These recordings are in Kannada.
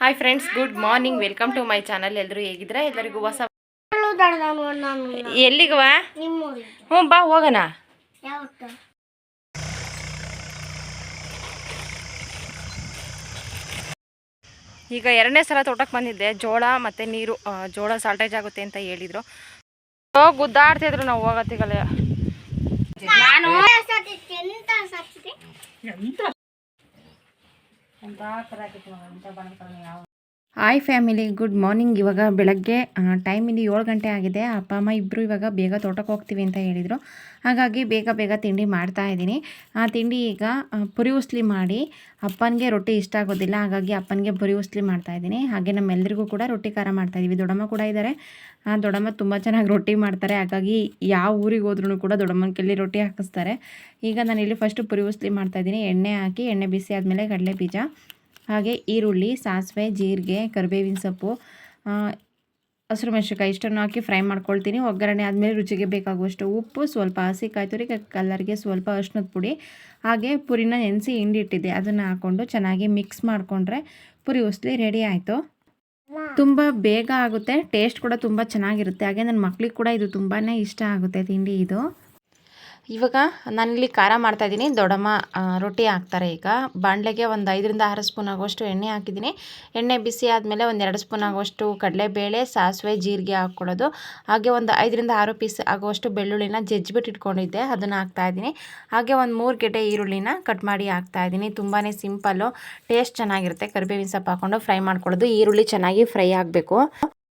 Hi friends good morning welcome to my channel ಎಲ್ಲರೂ ಹೇಗಿದ್ರ ಎಲ್ಲರಿಗೂ ಹೊಸ ಎಲ್ಲಿಗವ ಹ್ಞೂ ಬಾ ಹೋಗೋಣ. ಈಗ ಎರಡನೇ ಸಲ ತೋಟಕ್ಕೆ ಬಂದಿದ್ದೆ. ಜೋಳ ಮತ್ತು ನೀರು ಜೋಳ ಸಾಲ್ಟೇಜ್ ಆಗುತ್ತೆ ಅಂತ ಹೇಳಿದರು. ಗುದ್ದಾಡ್ತಿದ್ರು ನಾವು ಹೋಗತ್ತಿಗಲ್ಲ. ನಾನು ಎಂತ ಸಾಕಿದೆ ಹಾಯ್ ಫ್ಯಾಮಿಲಿ ಗುಡ್ ಮಾರ್ನಿಂಗ್ ಇವಾಗ ಬೆಳಗ್ಗೆ ಟೈಮ್ ಇಲ್ಲಿ ಏಳು ಗಂಟೆ ಆಗಿದೆ. ಅಪ್ಪ ಅಮ್ಮ ಇಬ್ಬರು ಇವಾಗ ಬೇಗ ತೋಟಕ್ಕೆ ಹೋಗ್ತೀವಿ ಅಂತ ಹೇಳಿದರು. ಹಾಗಾಗಿ ಬೇಗ ಬೇಗ ತಿಂಡಿ ಮಾಡ್ತಾ ಇದ್ದೀನಿ. ಆ ತಿಂಡಿ ಈಗ ಪುರಿ ಉಸ್ಲಿ ಮಾಡಿ ಅಪ್ಪನಿಗೆ ರೊಟ್ಟಿ ಇಷ್ಟ ಆಗೋದಿಲ್ಲ. ಹಾಗಾಗಿ ಅಪ್ಪನಿಗೆ ಪುರಿ ಉಸ್ಲಿ ಮಾಡ್ತಾ ಇದ್ದೀನಿ. ಹಾಗೆ ನಮ್ಮೆಲ್ಲರಿಗೂ ಕೂಡ ರೊಟ್ಟಿ ಖಾರ ಮಾಡ್ತಾ ಇದ್ದೀವಿ. ದೊಡ್ಡಮ್ಮ ಕೂಡ ಇದ್ದಾರೆ. ಆ, ದೊಡ್ಡಮ್ಮ ತುಂಬ ಚೆನ್ನಾಗಿ ರೊಟ್ಟಿ ಮಾಡ್ತಾರೆ. ಹಾಗಾಗಿ ಯಾವ ಊರಿಗೆ ಹೋದ್ರೂ ಕೂಡ ದೊಡ್ಡಮ್ಮನ ಕೈಲಿ ರೊಟ್ಟಿ ಹಾಕಿಸ್ತಾರೆ. ಈಗ ನಾನಿಲ್ಲಿ ಫಸ್ಟು ಪುರಿ ಉಸ್ಲಿ ಮಾಡ್ತಾಯಿದ್ದೀನಿ ಎಣ್ಣೆ ಹಾಕಿ ಎಣ್ಣೆ ಬಿಸಿ ಆದಮೇಲೆ ಕಡಲೆ ಬೀಜ. ಹಾಗೆ ಈರುಳ್ಳಿ, ಸಾಸಿವೆ, ಜೀರಿಗೆ, ಕರಿಬೇವಿನ ಸೊಪ್ಪು ಹಸಿರು ಮೆಣಸಿನ್ಕಾಯಿ ಇಷ್ಟನ್ನು ಹಾಕಿ ಫ್ರೈ ಮಾಡ್ಕೊಳ್ತೀನಿ. ಒಗ್ಗರಣೆ ಆದಮೇಲೆ ರುಚಿಗೆ ಬೇಕಾಗುವಷ್ಟು ಉಪ್ಪು, ಸ್ವಲ್ಪ ಹಸಿ ಕಾಯಿ ತುರಿ ಕಲ್ಲರ್ಗೆ ಸ್ವಲ್ಪ ಅರ್ಶಿನದ ಪುಡಿ, ಹಾಗೆ ಪುರಿನ ನೆನೆಸಿ ಹಿಂಡಿಟ್ಟಿದ್ದೆ ಅದನ್ನು ಹಾಕ್ಕೊಂಡು ಚೆನ್ನಾಗಿ ಮಿಕ್ಸ್ ಮಾಡಿಕೊಂಡ್ರೆ ಪುರಿ ಉಸ್ಲಿ ರೆಡಿ ಆಯಿತು. ತುಂಬ ಬೇಗ ಆಗುತ್ತೆ. ಟೇಸ್ಟ್ ಕೂಡ ತುಂಬ ಚೆನ್ನಾಗಿರುತ್ತೆ. ಹಾಗೆ ನನ್ನ ಮಕ್ಳಿಗೆ ಕೂಡ ಇದು ತುಂಬಾ ಇಷ್ಟ ಆಗುತ್ತೆ ತಿಂಡಿ ಇದು. ಇವಾಗ ನಾನಿಲ್ಲಿ ಖಾರ ಮಾಡ್ತಾಯಿದ್ದೀನಿ ದೊಡಮ್ಮ ರೊಟ್ಟಿ ಹಾಕ್ತಾರೆ ಈಗ. ಬಾಣಲೆಗೆ ಒಂದು ಐದರಿಂದ ಆರು ಸ್ಪೂನ್ ಆಗುವಷ್ಟು ಎಣ್ಣೆ ಹಾಕಿದ್ದೀನಿ. ಎಣ್ಣೆ ಬಿಸಿ ಆದಮೇಲೆ ಒಂದು ಎರಡು ಸ್ಪೂನ್ ಆಗುವಷ್ಟು ಕಡಲೆಬೇಳೆ, ಸಾಸಿವೆ, ಜೀರಿಗೆ ಹಾಕ್ಕೊಳ್ಳೋದು. ಹಾಗೆ ಒಂದು ಐದರಿಂದ ಆರು ಪೀಸ್ ಆಗುವಷ್ಟು ಬೆಳ್ಳುಳ್ಳಿನ ಜಜ್ಜಿಬಿಟ್ಟು ಇಟ್ಕೊಂಡಿದ್ದೆ. ಅದನ್ನು ಹಾಕ್ತಾಯಿದ್ದೀನಿ ಹಾಗೆ ಒಂದು ಮೂರು ಗೆಡ್ಡೆ ಈರುಳ್ಳಿನ ಕಟ್ ಮಾಡಿ ಹಾಕ್ತಾಯಿದ್ದೀನಿ ತುಂಬಾ ಸಿಂಪಲ್ಲು, ಟೇಸ್ಟ್ ಚೆನ್ನಾಗಿರುತ್ತೆ. ಕರಿಬೇವಿನ ಸೊಪ್ಪು ಹಾಕ್ಕೊಂಡು ಫ್ರೈ ಮಾಡ್ಕೊಳ್ಳೋದು. ಈರುಳ್ಳಿ ಚೆನ್ನಾಗಿ ಫ್ರೈ ಆಗಬೇಕು.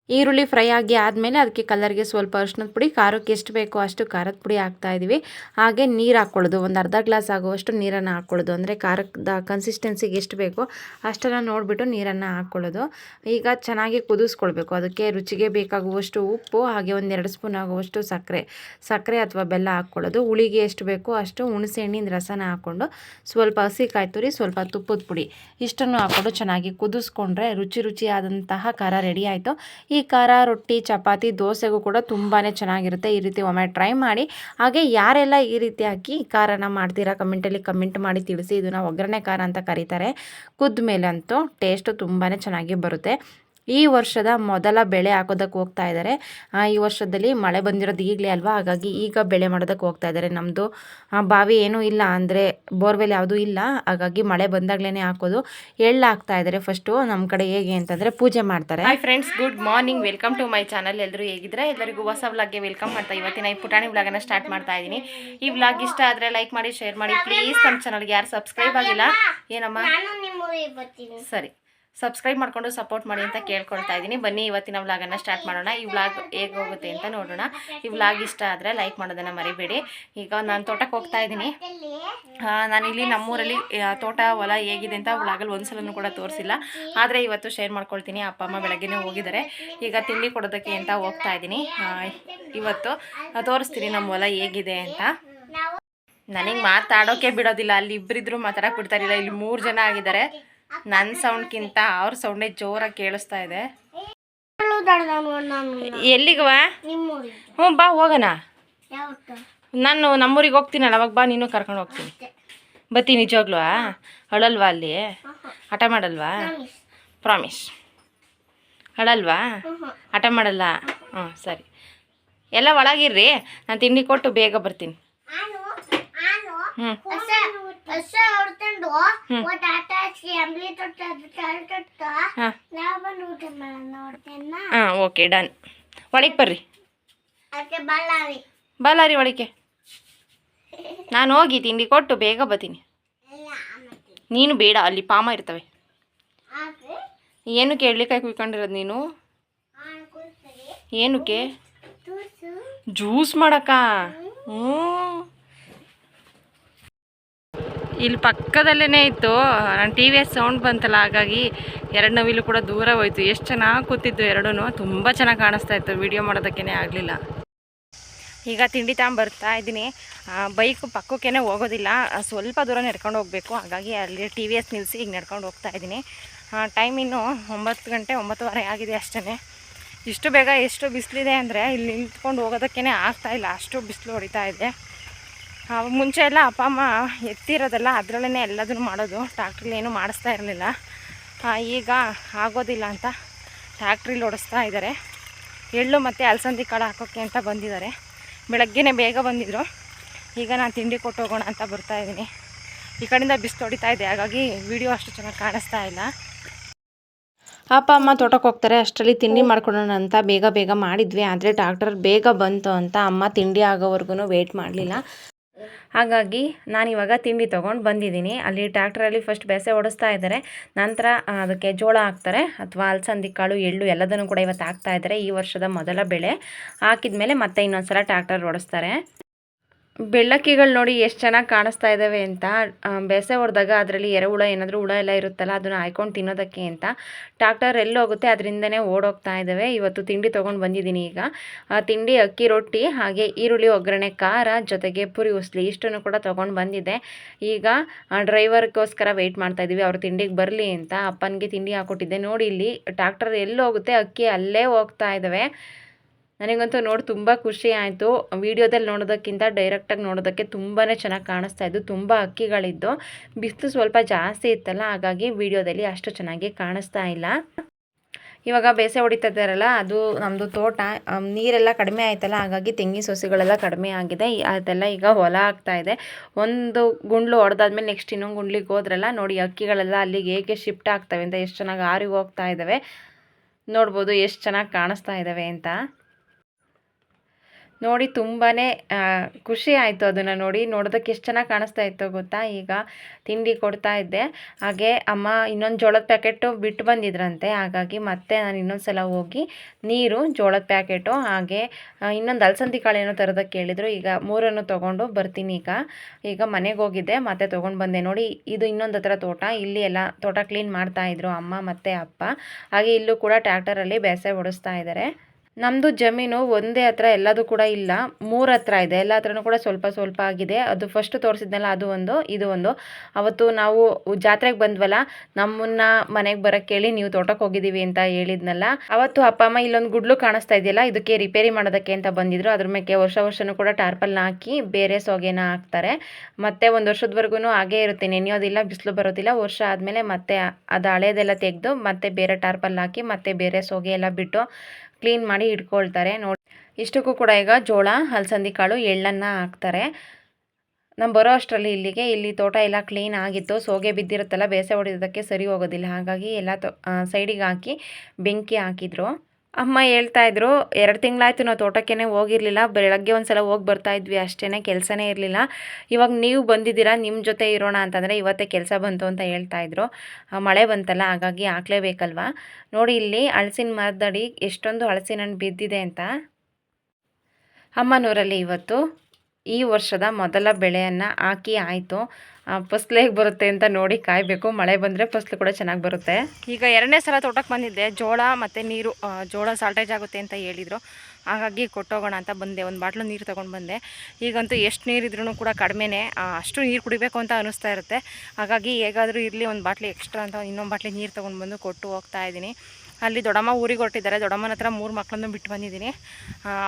ಈರುಳ್ಳಿ ಫ್ರೈ ಆಗಿ ಆದಮೇಲೆ ಅದಕ್ಕೆ ಕಲರ್ಗೆ ಸ್ವಲ್ಪ ಅರ್ಶಿನದ ಪುಡಿ, ಖಾರಕ್ಕೆ ಎಷ್ಟು ಬೇಕೋ ಅಷ್ಟು ಖಾರದ ಪುಡಿ ಹಾಕ್ತಾ ಇದ್ದೀವಿ ಹಾಗೆ ನೀರು ಹಾಕ್ಕೊಳ್ಳೋದು ಒಂದು ಅರ್ಧ ಗ್ಲಾಸ್ ಆಗುವಷ್ಟು ನೀರನ್ನು ಹಾಕ್ಕೊಳ್ಳೋದು ಅಂದರೆ ಖಾರದ ಕನ್ಸಿಸ್ಟೆನ್ಸಿಗೆ ಎಷ್ಟು ಬೇಕೋ ಅಷ್ಟನ್ನು ನೋಡಿಬಿಟ್ಟು ನೀರನ್ನು ಹಾಕ್ಕೊಳ್ಳೋದು ಈಗ ಚೆನ್ನಾಗಿ ಕುದಿಸ್ಕೊಳ್ಬೇಕು. ಅದಕ್ಕೆ ರುಚಿಗೆ ಬೇಕಾಗುವಷ್ಟು ಉಪ್ಪು, ಹಾಗೆ ಒಂದೆರಡು ಸ್ಪೂನ್ ಆಗುವಷ್ಟು ಸಕ್ಕರೆ. ಸಕ್ಕರೆ ಅಥವಾ ಬೆಲ್ಲ ಹಾಕ್ಕೊಳ್ಳೋದು ಹುಳಿಗೆ ಎಷ್ಟು ಬೇಕೋ ಅಷ್ಟು ಹುಣಸೆ ಹಣ್ಣಿನ ರಸನ ಹಾಕ್ಕೊಂಡು ಸ್ವಲ್ಪ ಹಸಿ ಕಾಯಿ ತುರಿ, ಸ್ವಲ್ಪ ತುಪ್ಪದ ಪುಡಿ. ಇಷ್ಟನ್ನು ಹಾಕ್ಕೊಂಡು ಚೆನ್ನಾಗಿ ಕುದಿಸ್ಕೊಂಡ್ರೆ ರುಚಿ ರುಚಿಯಾದಂತಹ ಖಾರ ರೆಡಿ ಆಯಿತು. ಈ ಖಾರ, ರೊಟ್ಟಿ, ಚಪಾತಿ, ದೋಸೆಗೂ ಕೂಡ ತುಂಬಾ ಚೆನ್ನಾಗಿರುತ್ತೆ. ಈ ರೀತಿ ಒಮ್ಮೆ ಟ್ರೈ ಮಾಡಿ. ಹಾಗೆ ಯಾರೆಲ್ಲ ಈ ರೀತಿ ಹಾಕಿ ಖಾರನ ಮಾಡ್ತೀರಾ ಕಮೆಂಟಲ್ಲಿ ಕಮೆಂಟ್ ಮಾಡಿ ತಿಳಿಸಿ. ಇದನ್ನು ಒಗ್ಗರಣೆ ಖಾರ ಅಂತ ಕರೀತಾರೆ. ಅಂತೂ ಟೇಸ್ಟು ತುಂಬಾ ಚೆನ್ನಾಗಿ ಬರುತ್ತೆ. ಈ ವರ್ಷದ ಮೊದಲ ಬೆಳೆ ಹಾಕೋದಕ್ಕೆ ಹೋಗ್ತಾ ಇದ್ದಾರೆ ಆ, ಈ ವರ್ಷದಲ್ಲಿ ಮಳೆ ಬಂದಿರೋದು ಈಗಲೇ ಅಲ್ವಾ? ಹಾಗಾಗಿ ಈಗ ಬೆಳೆ ಮಾಡೋದಕ್ಕೆ ಹೋಗ್ತಾ ಇದ್ದಾರೆ ನಮ್ಮದು ಬಾವಿ ಏನೂ ಇಲ್ಲ ಅಂದರೆ ಬೋರ್ವೆಲ್ ಯಾವುದೂ ಇಲ್ಲ. ಹಾಗಾಗಿ ಮಳೆ ಬಂದಾಗಲೇ ಹಾಕೋದು. ಎಳ್ಳು ಹಾಕ್ತಾ ಇದ್ದಾರೆ ಫಸ್ಟು ನಮ್ಮ ಕಡೆ ಹೇಗೆ ಅಂತಂದರೆ ಪೂಜೆ ಮಾಡ್ತಾರೆ. Hi friends good morning welcome to my channel ಎಲ್ಲರೂ ಹೇಗಿದ್ರೆ ಎಲ್ಲರಿಗೂ ಹೊಸ ವ್ಲಾಗ್ಗೆ ವೆಲ್ಕಮ್ ಮಾಡ್ತಾ ಇವತ್ತಿನ ಈ ಪುಟಾಣಿ ವ್ಲಾಗನ್ನು ಸ್ಟಾರ್ಟ್ ಮಾಡ್ತಾ ಇದ್ದೀನಿ. ಈ ವ್ಲಾಗ್ ಇಷ್ಟ ಆದರೆ ಲೈಕ್ ಮಾಡಿ ಶೇರ್ ಮಾಡಿ. ಪ್ಲೀಸ್ ನಮ್ಮ ಚಾನಲ್ಗೆ ಯಾರು ಸಬ್ಸ್ಕ್ರೈಬ್ ಆಗಿಲ್ಲ. ಏನಮ್ಮ? ಸರಿ. ಸಬ್ಸ್ಕ್ರೈಬ್ ಮಾಡಿಕೊಂಡು ಸಪೋರ್ಟ್ ಮಾಡಿ ಅಂತ ಕೇಳ್ಕೊಳ್ತಾ ಇದ್ದೀನಿ. ಬನ್ನಿ, ಇವತ್ತಿನ ವ್ಲಾಗನ್ನು ಸ್ಟಾರ್ಟ್ ಮಾಡೋಣ. ಈ ವ್ಲಾಗ್ ಹೇಗೆ ಹೋಗುತ್ತೆ ಅಂತ ನೋಡೋಣ. ಈ ವ್ಲಾಗ್ ಇಷ್ಟ ಆದರೆ ಲೈಕ್ ಮಾಡೋದನ್ನು ಮರಿಬೇಡಿ. ಈಗ ನಾನು ತೋಟಕ್ಕೆ ಹೋಗ್ತಾ ಇದ್ದೀನಿ. ನಾನಿಲ್ಲಿ ನಮ್ಮೂರಲ್ಲಿ ತೋಟ, ಹೊಲ ಹೇಗಿದೆ ಅಂತ ವ್ಲಾಗಲ್ಲಿ ಒಂದ್ಸಲನೂ ಕೂಡ ತೋರಿಸಿಲ್ಲ. ಆದರೆ ಇವತ್ತು ಶೇರ್ ಮಾಡ್ಕೊಳ್ತೀನಿ. ಅಪ್ಪ ಅಮ್ಮ ಬೆಳಗ್ಗೆನೇ ಹೋಗಿದ್ದಾರೆ. ಈಗ ತಿಂಡಿ ಕೊಡೋದಕ್ಕೆ ಅಂತ ಹೋಗ್ತಾ ಇದ್ದೀನಿ. ಇವತ್ತು ತೋರಿಸ್ತೀನಿ ನಮ್ಮ ಹೊಲ ಹೇಗಿದೆ ಅಂತ. ನನಗೆ ಮಾತಾಡೋಕೆ ಬಿಡೋದಿಲ್ಲ. ಅಲ್ಲಿ ಇಬ್ಬರಿದ್ರು ಮಾತಾಡಕ್ಕೆ ಬಿಡ್ತಾರಿಲ್ಲ ಇಲ್ಲಿ ಮೂರು ಜನ ಆಗಿದ್ದಾರೆ. ನನ್ನ ಸೌಂಡ್ಗಿಂತ ಅವ್ರ ಸೌಂಡೇ ಜೋರಾಗಿ ಕೇಳಿಸ್ತಾ ಇದೆ. ಎಲ್ಲಿಗವಾ ಹ್ಞೂ ಬಾ ಹೋಗೋಣ. ನಾನು ನಮ್ಮೂರಿಗೆ ಹೋಗ್ತೀನಲ್ಲ ಅವಾಗ ಬಾ ನೀನು ಕರ್ಕೊಂಡು ಹೋಗ್ತೀನಿ. ಬತ್ತೀನಿ ನಿಜವಾಗ್ಲೂ ಅಳಲ್ವಾ ಅಲ್ಲಿ? ಹಠ ಮಾಡಲ್ವಾ? ಪ್ರಾಮಿಸ್ ಅಳಲ್ವಾ? ಹಠ ಮಾಡಲ್ಲ? ಹ್ಞೂ ಸರಿ. ಎಲ್ಲ ಒಳಗಿರ್ರಿ ನಾನು ತಿಂಡಿ ಕೊಟ್ಟು ಬೇಗ ಬರ್ತೀನಿ. ಹ್ಞೂ. ಹೊಸ ಹೊಸ ಹೊಡ್ಕೊಂಡು ಒಟ್ಟು ಆಟ ಹಚ್ಚಿ ಅಂಬ್ಲಿ ತೊಟ್ಟ ತೊಟ್ಟ ಹಾಂ. ನಾವು ಬಂದು ಊಟ ಮಾಡೋಣ ನೋಡ್ತೇನ? ಹಾಂ ಓಕೆ ಡನ್. ಒಳಗೆ ಬರ್ರಿ. ಅದಕ್ಕೆ ಬಳ್ಳಾರಿ. ಬಲ್ಲಾರಿ ಒಳಗೆ. ನಾನು ಹೋಗಿ ತಿಂಡಿ ಕೊಟ್ಟು ಬೇಗ ಬರ್ತೀನಿ. ನೀನು ಬೇಡ ಅಲ್ಲಿ ಪಾಮ ಇರ್ತವೆ. ಏನು ಕೇಳಲಿಕ್ಕೆ ಕುಯ್ಕೊಂಡಿರೋದು ನೀನು? ಏನಕ್ಕೆ? ಜ್ಯೂಸ್ ಮಾಡಕ್ಕ? ಹ್ಞೂ ಇಲ್ಲಿ ಪಕ್ಕದಲ್ಲೇ ಇತ್ತು. ನಾನು ಟಿ ವಿ ಎಸ್ ಸೌಂಡ್ ಬಂತಲ್ಲ, ಹಾಗಾಗಿ ಎರಡು ನವಿಲು ಕೂಡ ದೂರ ಹೋಯ್ತು. ಎಷ್ಟು ಚೆನ್ನಾಗಿ ಕೂತಿದ್ದು ಎರಡೂ ತುಂಬ ಚೆನ್ನಾಗಿ ಕಾಣಿಸ್ತಾ ಇತ್ತು. ವಿಡಿಯೋ ಮಾಡೋದಕ್ಕೇ ಆಗಲಿಲ್ಲ. ಈಗ ತಿಂಡಿ ಬರ್ತಾ ಇದ್ದೀನಿ. ಬೈಕ್ ಪಕ್ಕಕ್ಕೇ ಹೋಗೋದಿಲ್ಲ. ಸ್ವಲ್ಪ ದೂರ ನಡ್ಕೊಂಡು ಹೋಗಬೇಕು. ಹಾಗಾಗಿ ಅಲ್ಲಿ ಟಿ ವಿ ಎಸ್ ನಿಲ್ಲಿಸಿ ಈಗ ನಡ್ಕೊಂಡು ಹೋಗ್ತಾ ಇದ್ದೀನಿ. ಟೈಮ್ ಇನ್ನು ಒಂಬತ್ತು ಗಂಟೆ ಒಂಬತ್ತುವರೆ ಆಗಿದೆ ಅಷ್ಟೇ ಇಷ್ಟು ಬೇಗ ಎಷ್ಟು ಬಿಸಿಲಿದೆ ಅಂದರೆ ಇಲ್ಲಿ ನಿಂತ್ಕೊಂಡು ಹೋಗೋದಕ್ಕೇ ಆಗ್ತಾಯಿಲ್ಲ ಅಷ್ಟು ಬಿಸಿಲು ಹೊಡಿತಾ ಇದೆ. ಮುಂಚೆ ಎಲ್ಲ ಅಪ್ಪ, ಅಮ್ಮ ಎತ್ತಿರೋದಲ್ಲ ಅದರಲ್ಲೇ ಎಲ್ಲದನ್ನು ಮಾಡೋದು. ಟ್ರಾಕ್ಟ್ರಲ್ಲಿ ಏನು ಮಾಡಿಸ್ತಾ ಇರಲಿಲ್ಲ. ಈಗ ಆಗೋದಿಲ್ಲ ಅಂತ ಟ್ಯಾಕ್ಟ್ರಿಲಿ ಓಡಿಸ್ತಾ ಇದ್ದಾರೆ. ಎಳ್ಳು ಮತ್ತು ಅಲಸಂದಿ ಕಾಳು ಹಾಕೋಕ್ಕೆ ಅಂತ ಬಂದಿದ್ದಾರೆ. ಬೆಳಗ್ಗೆನೇ ಬೇಗ ಬಂದಿದ್ದರು ಈಗ ನಾನು ತಿಂಡಿ ಕೊಟ್ಟು ಹೋಗೋಣ ಅಂತ ಬರ್ತಾ ಇದ್ದೀನಿ. ಈ ಕಡೆಯಿಂದ ಬಿಸಿ ತೊಡಿತಾ ಇದೆ. ಹಾಗಾಗಿ ವಿಡಿಯೋ ಅಷ್ಟು ಚೆನ್ನಾಗಿ ಕಾಣಿಸ್ತಾ ಇಲ್ಲ. ಅಪ್ಪ, ಅಮ್ಮ ತೋಟಕ್ಕೆ ಹೋಗ್ತಾರೆ. ಅಷ್ಟರಲ್ಲಿ ತಿಂಡಿ ಮಾಡ್ಕೊಳೋಣ ಅಂತ ಬೇಗ ಬೇಗ ಮಾಡಿದ್ವಿ. ಆದರೆ ಡಾಕ್ಟರ್ ಬೇಗ ಬಂತು ಅಂತ ಅಮ್ಮ ತಿಂಡಿ ಆಗೋವರೆಗೂ ವೆಯ್ಟ್ ಮಾಡಲಿಲ್ಲ. ಹಾಗಾಗಿ ನಾನಿವಾಗ ತಿಂಡಿ ತೊಗೊಂಡು ಬಂದಿದ್ದೀನಿ. ಅಲ್ಲಿ ಟ್ಯಾಕ್ಟ್ರಲ್ಲಿ ಫಸ್ಟ್ ಬೇಸೆ ಓಡಿಸ್ತಾ ಇದ್ದಾರೆ ನಂತರ ಅದಕ್ಕೆ ಜೋಳ ಹಾಕ್ತಾರೆ. ಅಥವಾ ಅಲಸಂದಿ, ಕಾಳು, ಎಳ್ಳು ಎಲ್ಲದನ್ನು ಕೂಡ ಇವತ್ತು ಹಾಕ್ತಾ ಇದ್ದಾರೆ ಈ ವರ್ಷದ ಮೊದಲ ಬೆಳೆ. ಹಾಕಿದ ಮೇಲೆ ಮತ್ತೆ ಇನ್ನೊಂದು ಸಲ ಟ್ಯಾಕ್ಟರ್ ಓಡಿಸ್ತಾರೆ ಬೆಳ್ಳಕ್ಕಿಗಳು ನೋಡಿ ಎಷ್ಟು ಚೆನ್ನಾಗಿ ಕಾಣಿಸ್ತಾ ಇದ್ದಾವೆ ಅಂತ ಬೇಸೆ ಹೊಡೆದಾಗ ಅದರಲ್ಲಿ ಎರೆಹುಳ ಏನಾದರೂ ಹುಳ ಎಲ್ಲ ಇರುತ್ತಲ್ಲ, ಅದನ್ನು ಹಾಯ್ಕೊಂಡು ತಿನ್ನೋದಕ್ಕೆ ಅಂತ ಟ್ಯಾಕ್ಟರ್ ಎಲ್ಲೋಗುತ್ತೆ ಅದರಿಂದನೇ ಓಡೋಗ್ತಾ ಇದ್ದಾವೆ ಇವತ್ತು ತಿಂಡಿ ತೊಗೊಂಡು ಬಂದಿದ್ದೀನಿ ಈಗ. ತಿಂಡಿ ಅಕ್ಕಿ ರೊಟ್ಟಿ ಹಾಗೆ ಈರುಳ್ಳಿ, ಒಗ್ಗರಣೆ, ಖಾರ ಜೊತೆಗೆ ಪುರಿ ಉಸ್ಲಿ ಇಷ್ಟನ್ನು ಕೂಡ ತೊಗೊಂಡು ಬಂದಿದ್ದೆ. ಈಗ ಡ್ರೈವರ್ಗೋಸ್ಕರ ವೆಯ್ಟ್ ಮಾಡ್ತಾ ಇದ್ದೀವಿ ಅವ್ರ ತಿಂಡಿಗೆ ಬರಲಿ ಅಂತ ಅಪ್ಪನಿಗೆ ತಿಂಡಿ ಹಾಕ್ಕೊಟ್ಟಿದ್ದೆ ನೋಡಿ ಇಲ್ಲಿ ಟ್ಯಾಕ್ಟರ್ ಎಲ್ಲೋಗುತ್ತೆ ಅಕ್ಕಿ ಅಲ್ಲೇ ಹೋಗ್ತಾ ಇದ್ದಾವೆ ನನಗಂತೂ ನೋಡಿ ತುಂಬ ಖುಷಿ ಆಯಿತು. ವಿಡಿಯೋದಲ್ಲಿ ನೋಡೋದಕ್ಕಿಂತ ಡೈರೆಕ್ಟಾಗಿ ನೋಡೋದಕ್ಕೆ ತುಂಬಾ ಚೆನ್ನಾಗಿ ಕಾಣಿಸ್ತಾ ಇದ್ದು, ತುಂಬ ಅಕ್ಕಿಗಳಿದ್ದು ಬಿಸಿಲು ಸ್ವಲ್ಪ ಜಾಸ್ತಿ ಇತ್ತಲ್ಲ, ಹಾಗಾಗಿ ವಿಡಿಯೋದಲ್ಲಿ ಅಷ್ಟು ಚೆನ್ನಾಗಿ ಕಾಣಿಸ್ತಾ ಇಲ್ಲ. ಇವಾಗ ಬೇಸೆ ಹೊಡಿತಾ ಇದ್ದಾರಲ್ಲ, ಅದು ನಮ್ಮದು ತೋಟ. ನೀರೆಲ್ಲ ಕಡಿಮೆ ಆಯ್ತಲ್ಲ, ಹಾಗಾಗಿ ತೆಂಗಿನ ಸೊಸೆಗಳೆಲ್ಲ ಕಡಿಮೆ ಆಗಿದೆ. ಅದೆಲ್ಲ ಈಗ ಹೊಲ ಆಗ್ತಾ ಇದೆ. ಒಂದು ಗುಂಡ್ಲು ಹೊಡೆದಾದ್ಮೇಲೆ ನೆಕ್ಸ್ಟ್ ಇನ್ನೊಂದು ಗುಂಡ್ಲಿಗೆ ಹೋದ್ರಲ್ಲ, ನೋಡಿ ಅಕ್ಕಿಗಳೆಲ್ಲ ಅಲ್ಲಿಗೆ ಹೇಗೆ ಶಿಫ್ಟ್ ಆಗ್ತವೆ ಅಂತ, ಎಷ್ಟು ಚೆನ್ನಾಗಿ ಆರಿ ಹೋಗ್ತಾ ಇದ್ದಾವೆ ನೋಡ್ಬೋದು ಎಷ್ಟು ಚೆನ್ನಾಗಿ ಕಾಣಿಸ್ತಾ ಇದ್ದಾವೆ ಅಂತ. ನೋಡಿ ತುಂಬಾ ಖುಷಿ ಆಯಿತು ಅದನ್ನು ನೋಡಿ. ನೋಡೋದಕ್ಕೆ ಎಷ್ಟು ಚೆನ್ನಾಗಿ ಕಾಣಿಸ್ತಾ ಇತ್ತು ಗೊತ್ತಾ? ಈಗ ತಿಂಡಿ ಕೊಡ್ತಾ ಇದ್ದೆ. ಹಾಗೆ ಅಮ್ಮ ಇನ್ನೊಂದು ಜೋಳದ ಪ್ಯಾಕೆಟು ಬಿಟ್ಟು ಬಂದಿದ್ರಂತೆ. ಹಾಗಾಗಿ ಮತ್ತೆ ನಾನು ಇನ್ನೊಂದು ಸಲ ಹೋಗಿ ನೀರು, ಜೋಳದ ಪ್ಯಾಕೆಟು, ಹಾಗೆ ಇನ್ನೊಂದು ಅಲಸಂದಿ ಕಾಳೇನೋ ತರೋದಕ್ಕೆ ಹೇಳಿದರು. ಈಗ ಮೂರನ್ನು ತೊಗೊಂಡು ಬರ್ತೀನಿ ಈಗ. ಈಗ ಮನೆಗೆ ಹೋಗಿದ್ದೆ, ಮತ್ತೆ ತೊಗೊಂಡು ಬಂದೆ. ನೋಡಿ, ಇದು ಇನ್ನೊಂದು ಹತ್ರ ತೋಟ. ಇಲ್ಲಿ ಎಲ್ಲ ತೋಟ ಕ್ಲೀನ್ ಮಾಡ್ತಾ ಇದ್ರು ಅಮ್ಮ ಮತ್ತು ಅಪ್ಪ. ಹಾಗೆ ಇಲ್ಲೂ ಕೂಡ ಟ್ರ್ಯಾಕ್ಟರಲ್ಲಿ ಬೇಸೆ ಹೊಡಿಸ್ತಾ ಇದ್ದಾರೆ ನಮ್ಮದು ಜಮೀನು ಒಂದೇ ಹತ್ರ, ಎಲ್ಲದೂ ಕೂಡ ಇಲ್ಲ. ಮೂರು ಹತ್ರ ಇದೆ. ಎಲ್ಲ ಹತ್ರನೂ ಕೂಡ ಸ್ವಲ್ಪ ಸ್ವಲ್ಪ ಆಗಿದೆ. ಅದು ಫಸ್ಟ್ ತೋರಿಸಿದ್ನಲ್ಲ, ಅದು ಒಂದು, ಇದು ಒಂದು. ಅವತ್ತು ನಾವು ಜಾತ್ರೆಗೆ ಬಂದ್ವಲ್ಲ, ನಮ್ಮನ್ನ ಮನೆಗೆ ಬರೋಕ್ಕೆ ಹೇಳಿ ನೀವು ತೋಟಕ್ಕೆ ಹೋಗಿದ್ದೀವಿ ಅಂತ ಹೇಳಿದ್ನಲ್ಲ. ಅವತ್ತು ಅಪ್ಪ, ಅಮ್ಮ ಇಲ್ಲೊಂದು ಗುಡ್ಲು ಕಾಣಿಸ್ತಾ ಇದೆಯಲ್ಲ, ಇದಕ್ಕೆ ರಿಪೇರಿ ಮಾಡೋದಕ್ಕೆ ಅಂತ ಬಂದಿದ್ರು. ಅದ್ರ ಮೇಲೆ ವರ್ಷ ವರ್ಷನೂ ಕೂಡ ಟಾರ್ಪಲ್ನ ಹಾಕಿ ಬೇರೆ ಸೊಗೆನ ಹಾಕ್ತಾರೆ. ಮತ್ತೆ ಒಂದು ವರ್ಷದವರೆಗೂ ಹಾಗೇ ಇರುತ್ತೆ. ನೆನೆಯೋದಿಲ್ಲ, ಬಿಸಿಲು ಬರೋದಿಲ್ಲ. ವರ್ಷ ಆದಮೇಲೆ ಮತ್ತೆ ಅದು ಹಳೇದೆಲ್ಲ ತೆಗೆದು ಮತ್ತೆ ಬೇರೆ ಟಾರ್ಪಲ್ ಹಾಕಿ ಮತ್ತೆ ಬೇರೆ ಸೊಗೆ ಎಲ್ಲ ಬಿಟ್ಟು ಕ್ಲೀನ್ ಮಾಡಿ ಇಟ್ಕೊಳ್ತಾರೆ. ನೋಡಿ, ಇಷ್ಟಕ್ಕೂ ಕೂಡ ಈಗ ಜೋಳ, ಹಲಸಂದಿ ಕಾಳು, ಎಳ್ಳನ್ನು ಹಾಕ್ತಾರೆ. ನಮ್ಮ ಬರೋ ಅಷ್ಟರಲ್ಲಿ ಇಲ್ಲಿಗೆ, ಇಲ್ಲಿ ತೋಟ ಎಲ್ಲ ಕ್ಲೀನ್ ಆಗಿತ್ತು. ಸೋಗೆ ಬಿದ್ದಿರುತ್ತಲ್ಲ, ಬೇಸೆ ಹೊಡೆಯೋದಕ್ಕೆ ಸರಿ ಹೋಗೋದಿಲ್ಲ. ಹಾಗಾಗಿ ಎಲ್ಲ ತೊ ಸೈಡಿಗೆ ಹಾಕಿ ಬೆಂಕಿ ಹಾಕಿದ್ರು. ಅಮ್ಮ ಹೇಳ್ತಾ ಇದ್ರು, ಎರಡು ತಿಂಗಳಾಯ್ತು ನಾವು ತೋಟಕ್ಕೇ ಹೋಗಿರಲಿಲ್ಲ, ಬೆಳಗ್ಗೆ ಒಂದು ಸಲ ಹೋಗಿ ಬರ್ತಾ ಇದ್ವಿ ಅಷ್ಟೇ ಕೆಲಸನೇ ಇರಲಿಲ್ಲ. ಇವಾಗ ನೀವು ಬಂದಿದ್ದೀರಾ ನಿಮ್ಮ ಜೊತೆ ಇರೋಣ ಅಂತಂದರೆ ಇವತ್ತೇ ಕೆಲಸ ಬಂತು ಅಂತ ಹೇಳ್ತಾ ಇದ್ರು. ಮಳೆ ಬಂತಲ್ಲ, ಹಾಗಾಗಿ ಹಾಕ್ಲೇಬೇಕಲ್ವಾ? ನೋಡಿ ಇಲ್ಲಿ ಹಲಸಿನ ಮರದಡಿ ಎಷ್ಟೊಂದು ಹಳಸಿನ ಬಿದ್ದಿದೆ ಅಂತ. ಅಮ್ಮನೂರಲ್ಲಿ ಇವತ್ತು. ಈ ವರ್ಷದ ಮೊದಲ ಬೆಳೆಯನ್ನು ಹಾಕಿ ಆಯಿತು. ಫಸ್ಲು ಹೇಗೆ ಬರುತ್ತೆ ಅಂತ ನೋಡಿ ಕಾಯಬೇಕು. ಮಳೆ ಬಂದರೆ ಫಸ್ಲು ಕೂಡ ಚೆನ್ನಾಗಿ ಬರುತ್ತೆ. ಈಗ ಎರಡನೇ ಸಲ ತೋಟಕ್ಕೆ ಬಂದಿದ್ದೆ. ಜೋಳ ಮತ್ತು ನೀರು ಜೋಳ ಸಾಲ್ಟೇಜ್ ಆಗುತ್ತೆ ಅಂತ ಹೇಳಿದರು. ಹಾಗಾಗಿ ಕೊಟ್ಟೋಗೋಣ ಅಂತ ಬಂದೆ. ಒಂದು ಬಾಟ್ಲು ನೀರು ತೊಗೊಂಡು ಬಂದೆ. ಈಗಂತೂ ಎಷ್ಟು ನೀರಿದ್ರೂ ಕೂಡ ಕಡಿಮೆನೆ. ಅಷ್ಟು ನೀರು ಕುಡಿಬೇಕು ಅಂತ ಅನಿಸ್ತಾ ಇರುತ್ತೆ. ಹಾಗಾಗಿ ಹೇಗಾದರೂ ಇರಲಿ, ಒಂದು ಬಾಟ್ಲಿ ಎಕ್ಸ್ಟ್ರಾ ಅಂತ ಇನ್ನೊಂದು ಬಾಟ್ಲಿ ನೀರು ತೊಗೊಂಡು ಬಂದು ಕೊಟ್ಟು ಹೋಗ್ತಾ ಇದ್ದೀನಿ. ಅಲ್ಲಿ ದೊಡ್ಡಮ್ಮ ಊರಿಗೆ ಹೊರಟಿದ್ದಾರೆ. ದೊಡ್ಡಮ್ಮನ ಹತ್ರ ಮೂರು ಮಕ್ಕಳನ್ನು ಬಿಟ್ಟು ಬಂದಿದ್ದೀನಿ.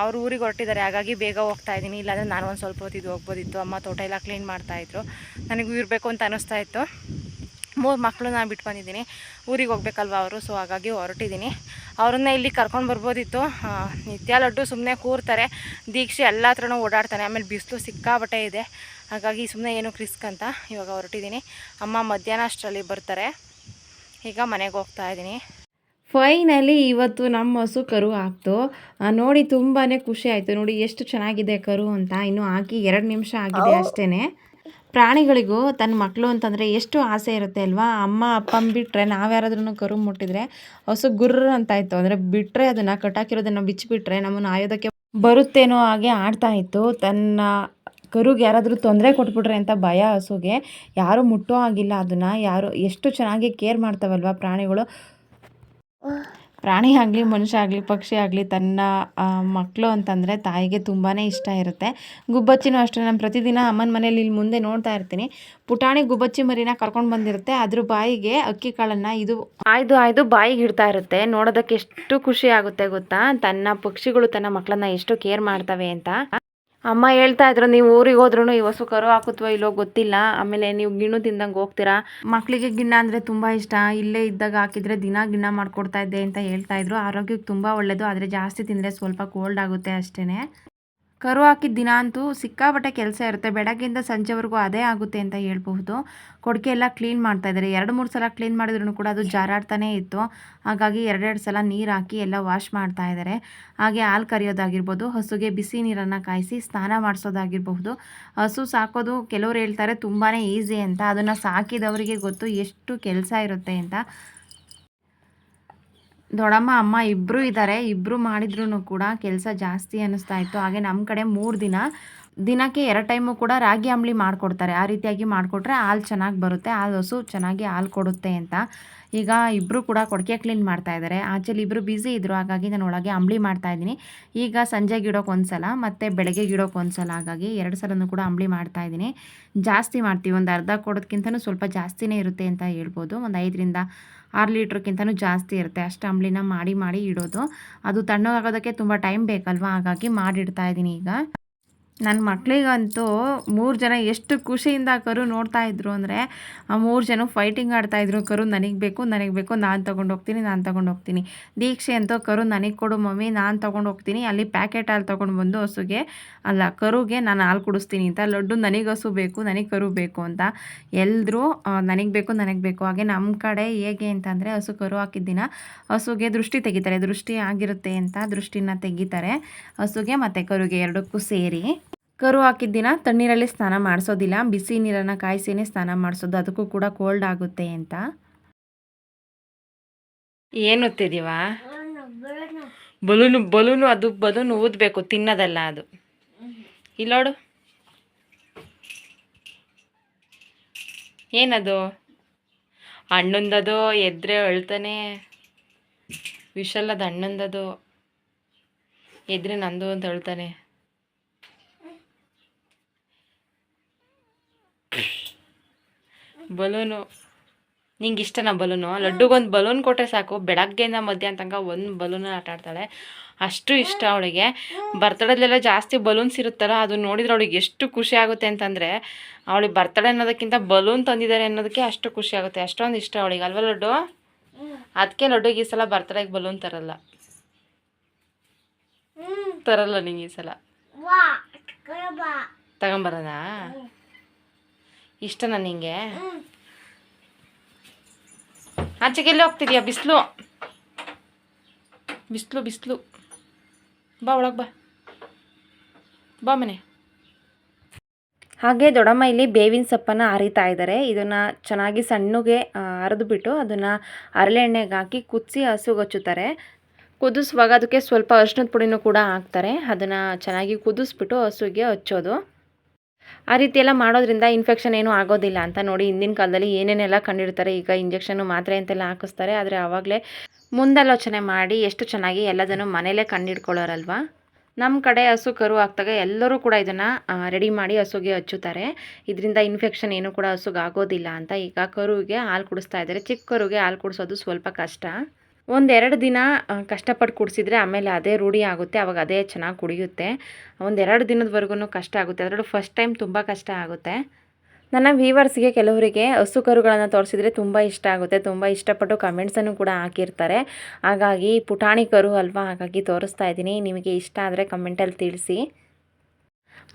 ಅವರು ಊರಿಗೆ ಹೊರಟಿದ್ದಾರೆ. ಹಾಗಾಗಿ ಬೇಗ ಹೋಗ್ತಾ ಇದ್ದೀನಿ. ಇಲ್ಲಾಂದರೆ ನಾನು ಒಂದು ಸ್ವಲ್ಪ ಹೊತ್ತಿದ್ದು ಹೋಗ್ಬೋದಿತ್ತು. ಅಮ್ಮ ತೋಟ ಎಲ್ಲ ಕ್ಲೀನ್ ಮಾಡ್ತಾಯಿದ್ರು ನನಗೂ ಇರಬೇಕು ಅಂತ ಅನ್ನಿಸ್ತಾ ಇತ್ತು. ಮೂರು ಮಕ್ಕಳು ನಾನು ಬಿಟ್ಟು ಬಂದಿದ್ದೀನಿ. ಊರಿಗೆ ಹೋಗ್ಬೇಕಲ್ವ ಅವರು? ಸೊ ಹಾಗಾಗಿ ಹೊರಟಿದ್ದೀನಿ. ಅವ್ರನ್ನ ಇಲ್ಲಿ ಕರ್ಕೊಂಡು ಬರ್ಬೋದಿತ್ತು. ನಿತ್ಯ ಲಡ್ಡು ಸುಮ್ಮನೆ ಕೂರ್ತಾರೆ. ದೀಕ್ಷೆ ಎಲ್ಲ ಹತ್ರನೂ ಓಡಾಡ್ತಾನೆ. ಆಮೇಲೆ ಬಿಸಿಲು ಸಿಕ್ಕಾಬಟ್ಟೆ ಇದೆ. ಹಾಗಾಗಿ ಸುಮ್ಮನೆ ಏನು ಕ್ರಿಸ್ಕ್ ಅಂತ ಇವಾಗ ಹೊರಟಿದ್ದೀನಿ. ಅಮ್ಮ ಮಧ್ಯಾಹ್ನ ಅಷ್ಟರಲ್ಲಿ ಬರ್ತಾರೆ. ಈಗ ಮನೆಗೆ ಹೋಗ್ತಾ ಇದ್ದೀನಿ. ಫೈನಲಿ ಇವತ್ತು ನಮ್ಮ ಹಸು ಕರು ಹಾಕ್ತು ನೋಡಿ ತುಂಬಾ ಖುಷಿ ಆಯಿತು. ನೋಡಿ ಎಷ್ಟು ಚೆನ್ನಾಗಿದೆ ಕರು ಅಂತ. ಇನ್ನು ಹಾಕಿ ಎರಡು ನಿಮಿಷ ಆಗಿದೆ ಅಷ್ಟೇ ಪ್ರಾಣಿಗಳಿಗೂ ತನ್ನ ಮಕ್ಕಳು ಅಂತಂದರೆ ಎಷ್ಟು ಆಸೆ ಇರುತ್ತೆ ಅಲ್ವಾ? ಅಮ್ಮ ಅಪ್ಪನ ಬಿಟ್ಟರೆ ನಾವ್ಯಾರಾದ್ರೂ ಕರು ಮುಟ್ಟಿದ್ರೆ ಹಸು ಗುರ್ರ ಅಂತ ಇತ್ತು ಅಂದರೆ ಬಿಟ್ಟರೆ ಅದನ್ನು ಕಟ್ಟಾಕಿರೋದನ್ನು ಬಿಚ್ಚಿಬಿಟ್ರೆ ನಮ್ಮನ್ನು ಆಯೋದಕ್ಕೆ ಬರುತ್ತೇನೋ ಹಾಗೆ ಆಡ್ತಾ ಇತ್ತು. ತನ್ನ ಕರುಗೆ ಯಾರಾದರೂ ತೊಂದರೆ ಕೊಟ್ಬಿಟ್ರೆ ಅಂತ ಭಯ ಹಸುಗೆ. ಯಾರೂ ಮುಟ್ಟೋ ಆಗಿಲ್ಲ ಅದನ್ನು. ಯಾರು ಎಷ್ಟು ಚೆನ್ನಾಗಿ ಕೇರ್ ಮಾಡ್ತಾವಲ್ವ ಪ್ರಾಣಿಗಳು. ಪ್ರಾಣಿ ಆಗಲಿ, ಮನುಷ್ಯ ಆಗಲಿ, ಪಕ್ಷಿ ಆಗಲಿ, ತನ್ನ ಮಕ್ಕಳು ಅಂತಂದರೆ ತಾಯಿಗೆ ತುಂಬಾ ಇಷ್ಟ ಇರುತ್ತೆ. ಗುಬ್ಬಚ್ಚಿನೂ ಅಷ್ಟೇ, ನಾನು ಪ್ರತಿದಿನ ಅಮ್ಮನ ಮನೇಲಿ ಇಲ್ಲಿ ಮುಂದೆ ನೋಡ್ತಾ ಇರ್ತೀನಿ. ಪುಟಾಣಿ ಗುಬ್ಬಚ್ಚಿ ಮರಿನ ಕರ್ಕೊಂಡು ಬಂದಿರುತ್ತೆ. ಅದ್ರ ಬಾಯಿಗೆ ಅಕ್ಕಿ ಕಾಳನ್ನು ಇದು ಆಯ್ದು ಆಯ್ದು ಬಾಯಿಗೆ ಇಡ್ತಾ ಇರುತ್ತೆ. ನೋಡೋದಕ್ಕೆ ಎಷ್ಟು ಖುಷಿ ಆಗುತ್ತೆ ಗೊತ್ತಾ? ತನ್ನ ಪಕ್ಷಿಗಳು ತನ್ನ ಮಕ್ಕಳನ್ನ ಎಷ್ಟು ಕೇರ್ ಮಾಡ್ತವೆ ಅಂತ. ಅಮ್ಮ ಹೇಳ್ತಾ ಇದ್ರು, ನೀವು ಊರಿಗೆ ಹೋದ್ರೂ ಈ ಹೊಸು ಕರು ಹಾಕುತ್ತೋ ಇಲ್ಲೋ ಗೊತ್ತಿಲ್ಲ. ಆಮೇಲೆ ನೀವು ಗಿಣ್ಣು ತಿಂದಂಗೆ ಹೋಗ್ತೀರಾ? ಮಕ್ಕಳಿಗೆ ಗಿಣ್ಣ ಅಂದರೆ ತುಂಬ ಇಷ್ಟ. ಇಲ್ಲೇ ಇದ್ದಾಗ ಹಾಕಿದರೆ ದಿನ ಗಿಣ್ಣ ಮಾಡ್ಕೊಡ್ತಾ ಇದ್ದೆ ಅಂತ ಹೇಳ್ತಾ ಇದ್ರು. ಆರೋಗ್ಯಕ್ಕೆ ತುಂಬ ಒಳ್ಳೆಯದು ಆದರೆ ಜಾಸ್ತಿ ತಿಂದರೆ ಸ್ವಲ್ಪ ಕೋಲ್ಡ್ ಆಗುತ್ತೆ ಅಷ್ಟೇ ಕರು ಹಾಕಿದ ದಿನ ಅಂತೂ ಸಿಕ್ಕಾಪಟ್ಟೆ ಕೆಲಸ ಇರುತ್ತೆ. ಬೆಳಗ್ಗೆಯಿಂದ ಸಂಜೆವರೆಗೂ ಅದೇ ಆಗುತ್ತೆ ಅಂತ ಹೇಳ್ಬಹುದು. ಕೊಡುಗೆ ಎಲ್ಲ ಕ್ಲೀನ್ ಮಾಡ್ತಾ ಇದ್ದಾರೆ. ಎರಡು, ಮೂರು ಸಲ ಕ್ಲೀನ್ ಮಾಡಿದ್ರು ಕೂಡ ಅದು ಜಾರಾಡ್ತಾನೇ ಇತ್ತು. ಹಾಗಾಗಿ ಎರಡೆರಡು ಸಲ ನೀರು ಹಾಕಿ ಎಲ್ಲ ವಾಶ್ ಮಾಡ್ತಾ ಇದ್ದಾರೆ. ಹಾಗೆ ಹಾಲು ಕರಿಯೋದಾಗಿರ್ಬೋದು, ಹಸುಗೆ ಬಿಸಿ ನೀರನ್ನು ಕಾಯಿಸಿ ಸ್ನಾನ ಮಾಡಿಸೋದಾಗಿರಬಹುದು. ಹಸು ಸಾಕೋದು ಕೆಲವರು ಹೇಳ್ತಾರೆ ತುಂಬಾ ಈಸಿ ಅಂತ. ಅದನ್ನು ಸಾಕಿದವರಿಗೆ ಗೊತ್ತು ಎಷ್ಟು ಕೆಲಸ ಇರುತ್ತೆ ಅಂತ. ದೊಡ್ಡಮ್ಮ ಅಮ್ಮ ಇಬ್ಬರು ಇದ್ದಾರೆ ಇಬ್ಬರು ಮಾಡಿದ್ರು ಕೂಡ ಕೆಲಸ ಜಾಸ್ತಿ ಅನ್ನಿಸ್ತಾ ಇತ್ತು. ಹಾಗೆ ನಮ್ಮ ಕಡೆ ಮೂರು ದಿನ, ದಿನಕ್ಕೆ ಎರಡು ಟೈಮು ಕೂಡ ರಾಗಿ ಅಂಬ್ಲಿ ಮಾಡಿಕೊಡ್ತಾರೆ. ಆ ರೀತಿಯಾಗಿ ಮಾಡಿಕೊಟ್ರೆ ಹಾಲು ಚೆನ್ನಾಗಿ ಬರುತ್ತೆ. ಹಾಲು ಹಸು ಚೆನ್ನಾಗಿ ಹಾಲು ಕೊಡುತ್ತೆ ಅಂತ. ಈಗ ಇಬ್ಬರು ಕೂಡ ಕೊಡಕೆ ಕ್ಲೀನ್ ಮಾಡ್ತಾ ಇದ್ದಾರೆ ಆಚೆಲಿ ಇಬ್ಬರು ಬ್ಯುಸಿ ಇದ್ದರು ಹಾಗಾಗಿ ನಾನು ಒಳಗೆ ಅಂಬ್ಲಿ ಮಾಡ್ತಾ ಇದ್ದೀನಿ. ಈಗ ಸಂಜೆ ಇಡೋಕೆ ಒಂದು ಸಲ ಮತ್ತು ಬೆಳಗ್ಗೆ ಗಿಡಕ್ಕೆ ಒಂದು ಸಲ ಹಾಗಾಗಿ ಎರಡು ಸಲನೂ ಕೂಡ ಅಂಬ್ಲಿ ಮಾಡ್ತಾ ಇದ್ದೀನಿ. ಜಾಸ್ತಿ ಮಾಡ್ತೀವಿ. ಒಂದು ಅರ್ಧ ಕೊಡೋದಕ್ಕಿಂತನೂ ಸ್ವಲ್ಪ ಜಾಸ್ತಿನೇ ಇರುತ್ತೆ ಅಂತ ಹೇಳ್ಬೋದು. ಒಂದು ಐದರಿಂದ ಆರು ಲೀಟ್ರ್ಗಿಂತನೂ ಜಾಸ್ತಿ ಇರುತ್ತೆ. ಅಷ್ಟು ಅಂಬ್ಲಿನ ಮಾಡಿ ಮಾಡಿ ಇಡೋದು. ಅದು ತಣ್ಣಗಾಗೋದಕ್ಕೆ ತುಂಬ ಟೈಮ್ ಬೇಕಲ್ವಾ? ಹಾಗಾಗಿ ಮಾಡಿಡ್ತಾ ಇದ್ದೀನಿ ಈಗ. ನನ್ನ ಮಕ್ಕಳಿಗಂತೂ ಮೂರು ಜನ ಎಷ್ಟು ಖುಷಿಯಿಂದ ಕರು ನೋಡ್ತಾ ಇದ್ರು ಅಂದರೆ, ಆ ಮೂರು ಜನ ಫೈಟಿಂಗ್ ಆಡ್ತಾಯಿದ್ರು ಕರು ನನಗೆ ಬೇಕು ನನಗೆ ಬೇಕು, ನಾನು ತೊಗೊಂಡು ಹೋಗ್ತೀನಿ, ನಾನು ತೊಗೊಂಡು ಹೋಗ್ತೀನಿ. ದೀಕ್ಷೆ ಅಂತೂ ಕರು ನನಗೆ ಕೊಡು ಮಮ್ಮಿ, ನಾನು ತೊಗೊಂಡು ಹೋಗ್ತೀನಿ, ಅಲ್ಲಿ ಪ್ಯಾಕೆಟ್ ಹಾಲು ತೊಗೊಂಡು ಬಂದು ಹಸುಗೆ, ಅಲ್ಲ ಕರುಗೆ ನಾನು ಹಾಲು ಕುಡಿಸ್ತೀನಿ ಅಂತ, ಲಡ್ಡು ನನಗೆ ಹಸು ಬೇಕು, ನನಗೆ ಕರು ಬೇಕು ಅಂತ ಎಲ್ಲರೂ ನನಗೆ ಬೇಕು ನನಗೆ ಬೇಕು. ಹಾಗೆ ನಮ್ಮ ಕಡೆ ಹೇಗೆ ಅಂತಂದರೆ, ಹಸು ಕರು ಹಾಕಿದ್ದಿನ ಹಸುಗೆ ದೃಷ್ಟಿ ತೆಗಿತಾರೆ, ದೃಷ್ಟಿ ಆಗಿರುತ್ತೆ ಅಂತ ದೃಷ್ಟಿನ ತೆಗಿತಾರೆ, ಹಸುಗೆ ಮತ್ತು ಕರುಗೆ ಎರಡಕ್ಕೂ ಸೇರಿ. ಕರು ಹಾಕಿದ ದಿನ ತಣ್ಣೀರಲ್ಲಿ ಸ್ನಾನ ಮಾಡಿಸೋದಿಲ್ಲ, ಬಿಸಿ ನೀರನ್ನು ಕಾಯಿಸಿನೇ ಸ್ನಾನ ಮಾಡಿಸೋದು, ಅದಕ್ಕೂ ಕೂಡ ಕೋಲ್ಡ್ ಆಗುತ್ತೆ ಅಂತ. ಏನು ತಿದಿವಾ ಬಲೂನು ಬಲೂನು ಅದು, ಬಲೂನು ಊದಬೇಕು, ತಿನ್ನೋದಲ್ಲ ಅದು. ಇಲ್ಲೋಡು ಏನದು? ಹಣ್ಣೊಂದದು, ಎದ್ರೆ ಅಳ್ತಾನೆ. ವಿಶಲ್ಲದ ಹಣ್ಣೊಂದದು. ಎದ್ರೆ ನಂದು ಅಂತ ಅಳ್ತಾನೆ. ಬಲೂನು. ನಿಂಗೆ ಇಷ್ಟನಾ ಬಲೂನು. ಲಡ್ಡುಗೊಂದು ಬಲೂನ್ ಕೊಟ್ಟರೆ ಸಾಕು. ಬೆಳಗ್ಗೆಯಿಂದ ಮಧ್ಯಾಹ್ನ ತನಕ ಒಂದು ಬಲೂನ್ ಆಟ ಆಡ್ತಾಳೆ. ಅಷ್ಟು ಇಷ್ಟ ಅವಳಿಗೆ. ಬರ್ತಡೇಲೆಲ್ಲ ಜಾಸ್ತಿ ಬಲೂನ್ಸ್ ಇರುತ್ತಲ್ಲ ಅದು ನೋಡಿದ್ರೆ ಅವಳಿಗೆ ಎಷ್ಟು ಖುಷಿ ಆಗುತ್ತೆ ಅಂತಂದರೆ ಅವಳಿಗೆ ಬರ್ತಡೆ ಅನ್ನೋದಕ್ಕಿಂತ ಬಲೂನ್ ತಂದಿದ್ದಾರೆ ಅನ್ನೋದಕ್ಕೆ ಅಷ್ಟು ಖುಷಿ ಆಗುತ್ತೆ. ಅಷ್ಟೊಂದು ಇಷ್ಟ ಅವಳಿಗೆ. ಅಲ್ವಾ ಲಡ್ಡು? ಅದಕ್ಕೆ ಲಡ್ಡುಗೆ ಈ ಸಲ ಬರ್ತಡೇಗೆ ಬಲೂನ್ ತರಲ್ಲ. ತರಲ್ಲ ನಿಂಗೆ ಈ ಸಲ. ತಗೊಂಬರೋದಾ? ಇಷ್ಟನಾ ನಿಂಗೆ? ಆಚೆಗೆ ಎಲ್ಲಿ ಹೋಗ್ತಿದ್ಯಾ? ಬಿಸಿಲು. ಬಿಸಿಲು ಬಿಸಿಲು. ಬಾ ಒಳಗೆ ಬಾ. ಬಾ ಮನೆ. ಹಾಗೆ ದೊಡ್ಡಮ್ಮ ಇಲ್ಲಿ ಬೇವಿನ ಸೊಪ್ಪನ್ನು ಅರಿತಾ ಇದ್ದಾರೆ ಇದನ್ನು ಚೆನ್ನಾಗಿ ಸಣ್ಣಗೆ ಅರೆದುಬಿಟ್ಟು ಅದನ್ನು ಹರಳೆಣ್ಣೆಗೆ ಹಾಕಿ ಕುದಿಸಿ ಹಸುಗಚ್ಚುತ್ತಾರೆ ಕುದಿಸುವಾಗ ಅದಕ್ಕೆ ಸ್ವಲ್ಪ ಅರಿಶಿನದ ಪುಡಿನೂ ಕೂಡ ಹಾಕ್ತಾರೆ. ಅದನ್ನು ಚೆನ್ನಾಗಿ ಕುದಿಸ್ಬಿಟ್ಟು ಹಸುಗೆ ಹಚ್ಚೋದು. ಆ ರೀತಿ ಎಲ್ಲ ಮಾಡೋದ್ರಿಂದ ಇನ್ಫೆಕ್ಷನ್ ಏನೂ ಆಗೋದಿಲ್ಲ ಅಂತ ನೋಡಿ ಹಿಂದಿನ ಕಾಲದಲ್ಲಿ ಏನೇನೆಲ್ಲ ಕಂಡಿಡ್ತಾರೆ ಈಗ ಇಂಜೆಕ್ಷನು ಮಾತ್ರೆ ಅಂತೆಲ್ಲ ಹಾಕಿಸ್ತಾರೆ, ಆದರೆ ಆವಾಗಲೇ ಮುಂದಾಲೋಚನೆ ಮಾಡಿ ಎಷ್ಟು ಚೆನ್ನಾಗಿ ಎಲ್ಲದನ್ನು ಮನೇಲೇ ಕಂಡಿಡ್ಕೊಳ್ಳೋರಲ್ವಾ? ನಮ್ಮ ಕಡೆ ಹಸು ಕರು ಹಾಕ್ದಾಗ ಎಲ್ಲರೂ ಕೂಡ ಇದನ್ನು ರೆಡಿ ಮಾಡಿ ಹಸುಗೆ ಹಚ್ಚುತ್ತಾರೆ. ಇದರಿಂದ ಇನ್ಫೆಕ್ಷನ್ ಏನು ಕೂಡ ಹಸುಗೆ ಆಗೋದಿಲ್ಲ ಅಂತ ಈಗ ಕರುವಿಗೆ ಹಾಲು ಕುಡಿಸ್ತಾ ಇದ್ದಾರೆ. ಚಿಕ್ಕ ಕರುಗೆ ಹಾಲು ಕುಡಿಸೋದು ಸ್ವಲ್ಪ ಕಷ್ಟ. ಒಂದೆರಡು ದಿನ ಕಷ್ಟಪಟ್ಟು ಕುಡಿಸಿದ್ರೆ ಆಮೇಲೆ ಅದೇ ರೂಢಿ ಆಗುತ್ತೆ, ಅವಾಗ ಅದೇ ಚೆನ್ನಾಗಿ ಕುಡಿಯುತ್ತೆ. ಒಂದೆರಡು ದಿನದವರೆಗೂ ಕಷ್ಟ ಆಗುತ್ತೆ. ಅದರಲ್ಲೂ ಫಸ್ಟ್ ಟೈಮ್ ತುಂಬ ಕಷ್ಟ ಆಗುತ್ತೆ. ನನ್ನ ವ್ಯೂವರ್ಸ್ಗೆ ಕೆಲವರಿಗೆ ಹಸು ಕರುಗಳನ್ನು ತೋರಿಸಿದ್ರೆ ತುಂಬ ಇಷ್ಟ ಆಗುತ್ತೆ. ತುಂಬ ಇಷ್ಟಪಟ್ಟು ಕಮೆಂಟ್ಸನ್ನು ಕೂಡ ಹಾಕಿರ್ತಾರೆ. ಹಾಗಾಗಿ ಪುಟಾಣಿ ಕರು ಅಲ್ವಾ, ಹಾಗಾಗಿ ತೋರಿಸ್ತಾ ಇದ್ದೀನಿ. ನಿಮಗೆ ಇಷ್ಟ ಆದರೆ ಕಮೆಂಟಲ್ಲಿ ತಿಳಿಸಿ.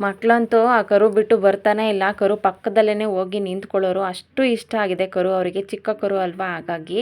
ಮಕ್ಕಳಂತೂ ಆ ಕರು ಬಿಟ್ಟು ಬರ್ತಾನೆ ಇಲ್ಲ. ಕರು ಪಕ್ಕದಲ್ಲೇ ಹೋಗಿ ನಿಂತ್ಕೊಳ್ಳೋರು ಅಷ್ಟು ಇಷ್ಟ ಆಗಿದೆ ಕರು. ಅವರಿಗೆ ಚಿಕ್ಕ ಕರು ಅಲ್ವಾ, ಹಾಗಾಗಿ